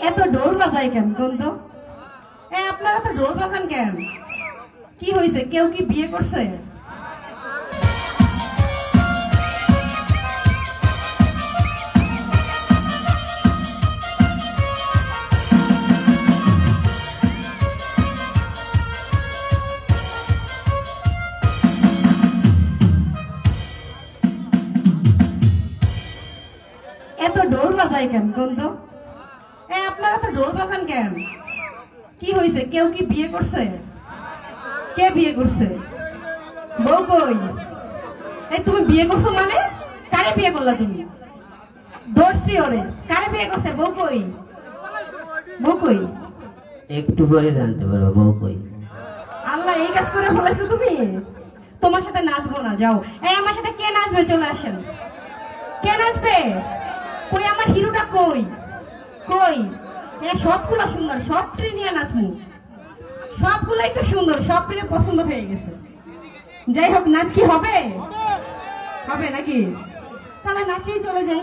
এত ঢোল বাজায় কেন তো এ, আপনারা তো ঢোল বাজান কেন? কি হয়েছে কেউ কি বিয়ে করছে? এত ঢোল বাজায় কেন কোন বাজান কেন? কি হয়েছে কেউ কি বিয়ে করছে? কে বিয়ে করছে? বউ কই? এই তুমি বিয়ে করছ মানে? কারে বিয়ে করলা তুমি? ধরছি ওরে। কারে বিয়ে করছে? বউ কই? বউ কই? একটু পরে জানতে পারব বউ কই? আল্লাহ এই কাজ করে ফেলেছো তুমি? তোমার সাথে নাচবো না যাও। এই আমার সাথে কে নাচবে? চলে আসেন। কে নাচবে? কই আমার হিরোটা কই? কই? এরা সবগুলো সুন্দর, সব ট্রি নিয়ে নাচবো সবগুলাই তো সুন্দর, সব ট্রেনে পছন্দ হয়ে গেছে। যাই হোক, নাচ কি হবে? হবে নাকি? তাহলে নাচেই চলে যাই।